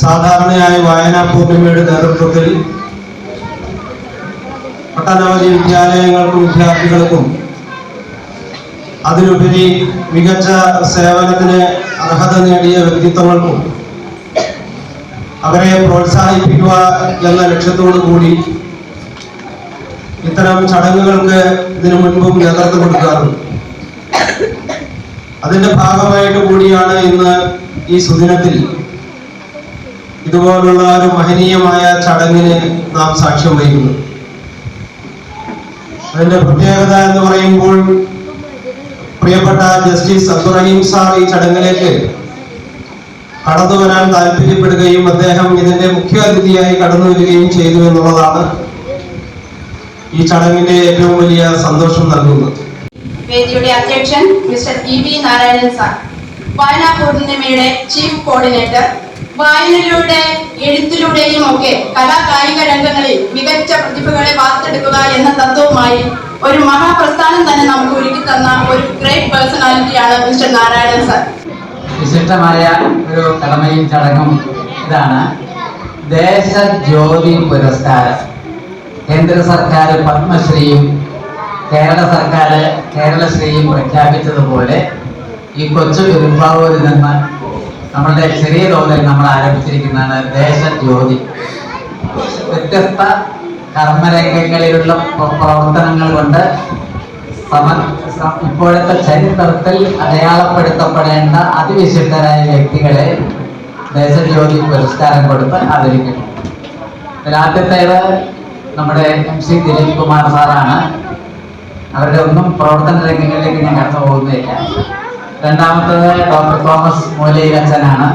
സാധാരണയായി വായനാ പൂർണിമയുടെ നേതൃത്വത്തിൽ ഒട്ടനവധി വിദ്യാലയങ്ങൾക്കും വിദ്യാർത്ഥികൾക്കും അതിലുപരി മികച്ച സേവനത്തിന് അർഹത നേടിയ വ്യക്തിത്വങ്ങൾക്കും അവരെ പ്രോത്സാഹിപ്പിക്കുക എന്ന ലക്ഷ്യത്തോടു കൂടി ഇത്തരം ചടങ്ങുകൾക്ക് ഇതിനു മുൻപും നേതൃത്വം കൊടുക്കാറുണ്ട്. അതിന്റെ ഭാഗമായിട്ട് കൂടിയാണ് ഇന്ന് ഈ സുദിനത്തിൽ ഇതുപോലുള്ള ഒരു മഹനീയമായ ചടങ്ങിന് നാം സാക്ഷ്യം വഹിക്കുന്നു. അതിന്റെ പ്രത്യേകത എന്ന് പറയുമ്പോൾ പ്രിയപ്പെട്ട ജസ്റ്റിസ് അബ്ദുറഹീം സാർ ഈ ചടങ്ങിലേക്ക് കടന്നു വരാൻ താല്പര്യപ്പെടുകയും അദ്ദേഹം ഇതിന്റെ മുഖ്യ അതിഥിയായി കടന്നു വരികയും ചെയ്തു എന്നുള്ളതാണ് ഈ ചടങ്ങിന്റെ ഏറ്റവും വലിയ സന്തോഷം നൽകുന്നത്. വേദിയുടെ അധ്യക്ഷൻ മിസ്റ്റർ ഇ നാരായണൻ സാർ. വായനാ പൂർണിമയുടെ ചീഫ് കോർഡിനേറ്റർ വായനയിലൂടെ എഴുത്തിലൂടെയും ഒക്കെ കലാകായിക രംഗങ്ങളിൽ മികച്ച പ്രതിഭകളെ വാർത്തെടുക്കുക എന്ന തത്വവുമായി ഒരു മഹാപ്രസ്ഥാനം തന്നെ നമുക്ക് ഒരുക്കി തന്ന ഒരു ഗ്രേറ്റ് പേഴ്സണാലിറ്റിയാണ് മിസ്റ്റർ നാരായണൻ സാർ വിശിഷ്ടമായ ഒരു കടമയും ചടങ്ങും ഇതാണ്. ദേശജ്യോതി പുരസ്കാരം. കേന്ദ്ര സർക്കാർ പത്മശ്രീയും കേരള സർക്കാർ കേരളശ്രീയും പ്രഖ്യാപിച്ചതുപോലെ ഈ കൊച്ചു പെരുമ്പാവൂരിൽ നിന്ന് നമ്മളുടെ ചെറിയ തോതിൽ നമ്മൾ ആരംഭിച്ചിരിക്കുന്നതാണ് ദേശജ്യോതി വ്യത്യസ്ത കർമ്മരംഗങ്ങളിലുള്ള പ്രവർത്തനങ്ങൾ കൊണ്ട് സമ ഇപ്പോഴത്തെ ചരിത്രത്തിൽ അടയാളപ്പെടുത്തപ്പെടേണ്ട അതിവിശിഷ്ടരായ വ്യക്തികളെ ദേശജ്യോതി പുരസ്കാരം കൊടുത്ത് ആദരിക്കുന്നു. ആദ്യത്തേത് നമ്മുടെ എം സി ദിലീപ് കുമാർ സാറാണ്. അവരുടെ ഒന്നും പ്രവർത്തന രംഗങ്ങളിലേക്ക് ഞാൻ കടന്നു പോകുന്നില്ല രണ്ടാമത്തേത് ഡോക്ടർ തോമസ് മൂലയിലച്ചനാണ്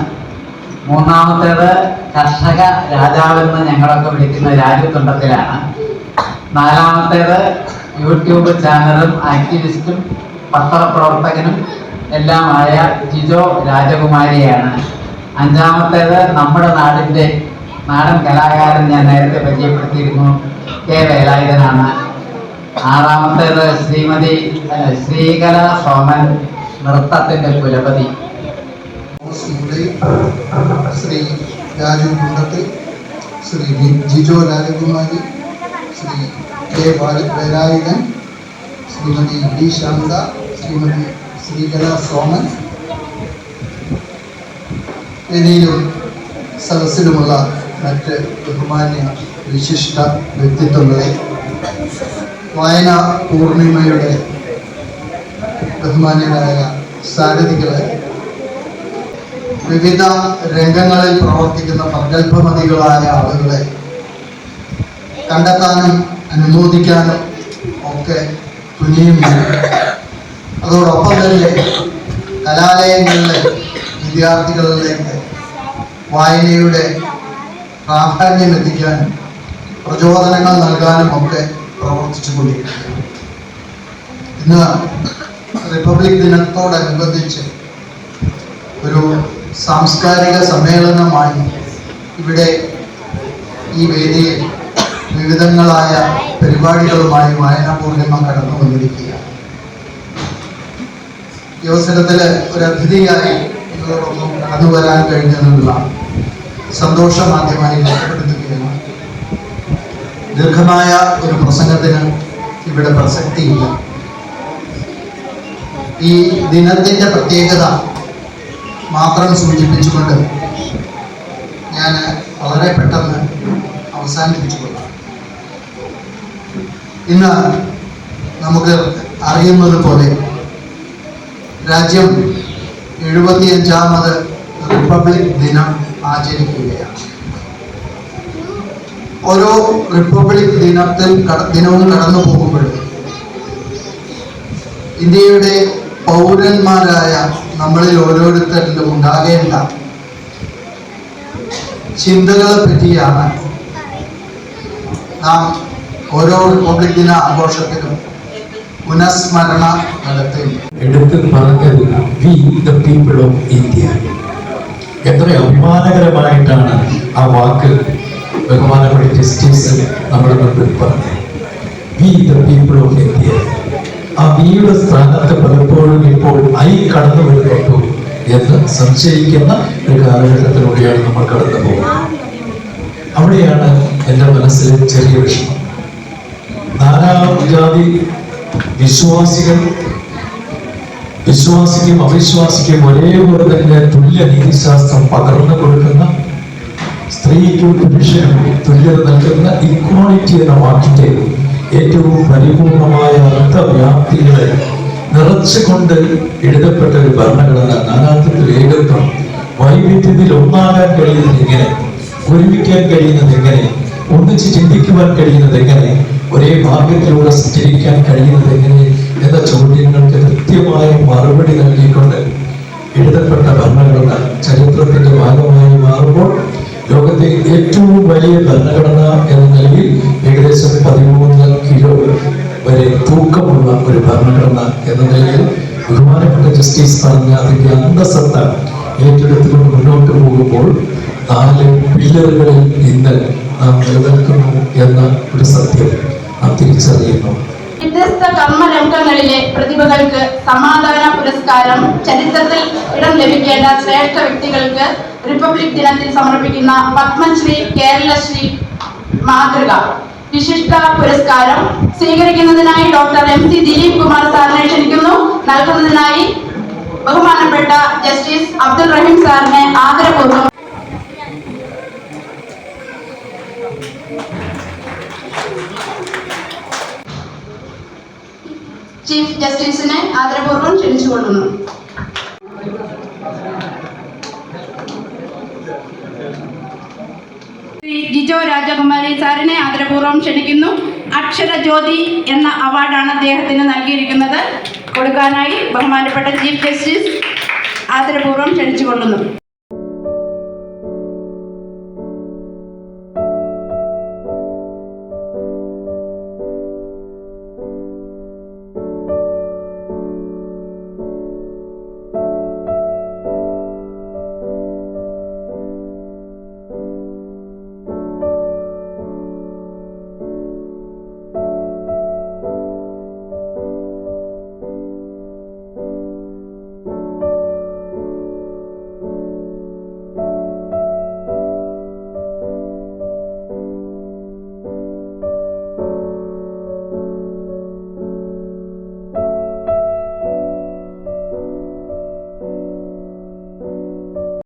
മൂന്നാമത്തേത് കർഷക രാജാവെന്ന് ഞങ്ങളൊക്കെ വിളിക്കുന്ന രാജ്യത്തുണ്ടത്തിലാണ് നാലാമത്തേത് യൂട്യൂബ് ചാനലും ആക്ടിവിസ്റ്റും പത്രപ്രവർത്തകനും എല്ലാമായ ജിജോ രാജകുമാരിയാണ്. അഞ്ചാമത്തേത് നമ്മുടെ നാടിന്റെ നാടൻ കലാകാരൻ ഞാൻ നേരത്തെ പരിചയപ്പെടുത്തിയിരുന്നു കെ വേലായുധനാണ്. ആറാമത്തേത് ശ്രീമതി ശ്രീകല സോമൻ നൃത്തത്തിന്റെ കുലപതി ശ്രീ രാജു കുണ്ടത്തിൽ ശ്രീ ജിജോ രാജകുമാരി ശ്രീ കെ വേലായുധൻ ശ്രീമതി ഡി ശാന്ത ശ്രീമതി ശ്രീകല സോമൻ വേദിയിലും സദസ്സിലുമുള്ള മറ്റ് ബഹുമാന്യ വിശിഷ്ട വ്യക്തിത്വങ്ങളെ വായന പൂർണിമയുടെ ബഹുമാന്യരായ സാരഥികളെ വിവിധ രംഗങ്ങളിൽ പ്രവർത്തിക്കുന്ന പ്രഗത്ഭമതികളായ ആളുകളെ കണ്ടെത്താനും അനുമോദിക്കാനും ഒക്കെ തുനിയുന്നു. അതോടൊപ്പം തന്നെ കലാലയങ്ങളിലെ വിദ്യാർത്ഥികളിലേക്ക് വായനയുടെ പ്രാധാന്യം എത്തിക്കാനും പ്രചോദനങ്ങൾ നൽകാനും ഒക്കെ പ്രവർത്തിച്ചു കൊണ്ടിരിക്കുന്നു ഇന്ന് റിപ്പബ്ലിക് ദിനത്തോടനുബന്ധിച്ച് ഒരു സാംസ്കാരിക സമ്മേളനമായി ഇവിടെ ഈ വേദിയിൽ വിവിധങ്ങളായ പരിപാടികളുമായി വായനാ പൂർണിമ കടന്നു വന്നിരിക്കുകയാണ് ഈ അവസരത്തിൽ ഒരു അതിഥിയായി നിങ്ങളോടൊപ്പം കടന്നു വരാൻ കഴിഞ്ഞതിനുള്ള സന്തോഷം ആദ്യമായി രേഖപ്പെടുത്തുകയാണ്. ദീർഘമായ ഒരു പ്രസംഗത്തിന് ഇവിടെ പ്രസക്തിയില്ല. ഈ ദിനത്തിന്റെ പ്രത്യേകത മാത്രം സൂചിപ്പിച്ചുകൊണ്ട് ഞാൻ വളരെ പെട്ടെന്ന് അവസാനിപ്പിച്ചുകൊള്ളാം. ഇന്ന് നമുക്ക് അറിയുന്നത് പോലെ രാജ്യം എഴുപത്തിയഞ്ചാമത് റിപ്പബ്ലിക് ദിനം ആചരിക്കുകയാണ്. ഓരോ റിപ്പബ്ലിക് ദിനത്തിൽ ദിനവും കടന്നു പോകുമ്പോഴും ഇന്ത്യയുടെ പൗരന്മാരായ നമ്മളിൽ ഓരോരുത്തരിലും ഉണ്ടാകേണ്ട ചിന്തകളെ പറ്റിയാണ് നാം ഓരോ റിപ്പബ്ലിക് ദിന ആഘോഷത്തിലും പുനഃസ്മരണ നടത്തുന്നത്. എത്ര അഭിമാനകരമായിട്ടാണ് ആ വാക്ക് ബഹുമാനപ്പെട്ട ജസ്റ്റിസ് നമ്മുടെ മുമ്പിൽ പറഞ്ഞത്. We the people of India ആ ബിയുടെ സ്ഥാനത്ത് പലപ്പോഴും ഇപ്പോൾ ഐ കടന്നു വരുന്നുണ്ടോ എന്ന് സംശയിക്കുന്ന ഒരു കാലഘട്ടത്തിലൂടെയാണ് നമ്മൾ കടന്നു പോകുന്നത്. അവിടെയാണ് എന്റെ മനസ്സിൽ ചെറിയ വിഷമം. നാലാം ജാതി വിശ്വാസികൾ വിശ്വാസിക്കും അവിശ്വാസിക്കും ഒരേപോലെ തന്നെ തുല്യ നീതിശാസ്ത്രം പകർന്നു കൊടുക്കുന്ന സ്ത്രീക്കും പുരുഷനും തുല്യത നൽകുന്ന ഇക്വാളിറ്റി എന്ന വാക്കിന്റെ ഏറ്റവും പരിപൂർണമായ അർത്ഥവ്യാപ്തികളെ നിറച്ചുകൊണ്ട് എഴുതപ്പെട്ട ഒരു ഭരണഘടന നാനാത്വത്തിൽ ഏകത്വം. വൈവിധ്യത്തിൽ ഒന്നാകാൻ കഴിയുന്നത് എങ്ങനെ? ഒരുമിക്കാൻ കഴിയുന്നത് എങ്ങനെ? ഒന്നിച്ച് ചിന്തിക്കുവാൻ കഴിയുന്നത് എങ്ങനെ? ഒരേ മാർഗത്തിലൂടെ സഞ്ചരിക്കാൻ കഴിയുന്നത് എങ്ങനെ? എന്ന ചോദ്യങ്ങൾക്ക് കൃത്യമായ മറുപടി നൽകിക്കൊണ്ട് എഴുതപ്പെട്ട ഭരണഘടന ചരിത്രത്തിന്റെ ഭാഗമായി മാറുമ്പോൾ ഏറ്റവും വലിയ ഭരണഘടന എന്ന നിലയിൽ ഏകദേശം പതിമൂന്ന് കിലോ വരെ തൂക്കമുള്ള ഒരു ഭരണഘടന എന്ന നിലയിൽ ബഹുമാനപ്പെട്ട ജസ്റ്റിസ് പറഞ്ഞ അതിന്റെ അന്തസത്ത ഏറ്റെടുത്തുകൊണ്ട് മുന്നോട്ട് പോകുമ്പോൾ നാല് പില്ലറുകളിൽ ഇന്ന് നാം നിലനിൽക്കുന്നു എന്ന ഒരു സത്യം നാം തിരിച്ചറിയുന്നു. വ്യത്യസ്ത കർമ്മരംഗങ്ങളിലെ പ്രതിഭകൾക്ക് സമാധാന പുരസ്കാരം ചരിത്രത്തിൽ ഇടം ലഭിക്കേണ്ട ശ്രേഷ്ഠ വ്യക്തികൾക്ക് റിപ്പബ്ലിക് ദിനത്തിൽ സമർപ്പിക്കുന്ന പത്മശ്രീ കേരളശ്രീ മാതൃക. വിശിഷ്ട പുരസ്കാരം സ്വീകരിക്കുന്നതിനായി doctor M C Dileep Kumar സാറിനെ ക്ഷണിക്കുന്നു. നൽകുന്നതിനായി ബഹുമാനപ്പെട്ട ജസ്റ്റിസ് അബ്ദുൾ റഹീം സാറിനെ ആദരപൂർവം ചീഫ് ജസ്റ്റിസിനെ ആദരപൂർവം ക്ഷണിച്ചുകൊള്ളുന്നു. ശ്രീ ജിജോ രാജകുമാരി സാറിനെ ആദരപൂർവം ക്ഷണിക്കുന്നു. അക്ഷര ജ്യോതി എന്ന അവാർഡാണ് അദ്ദേഹത്തിന് നൽകിയിരിക്കുന്നത്. കൊടുക്കാനായി ബഹുമാനപ്പെട്ട ചീഫ് ജസ്റ്റിസ് ആദരപൂർവം ക്ഷണിച്ചുകൊള്ളുന്നു.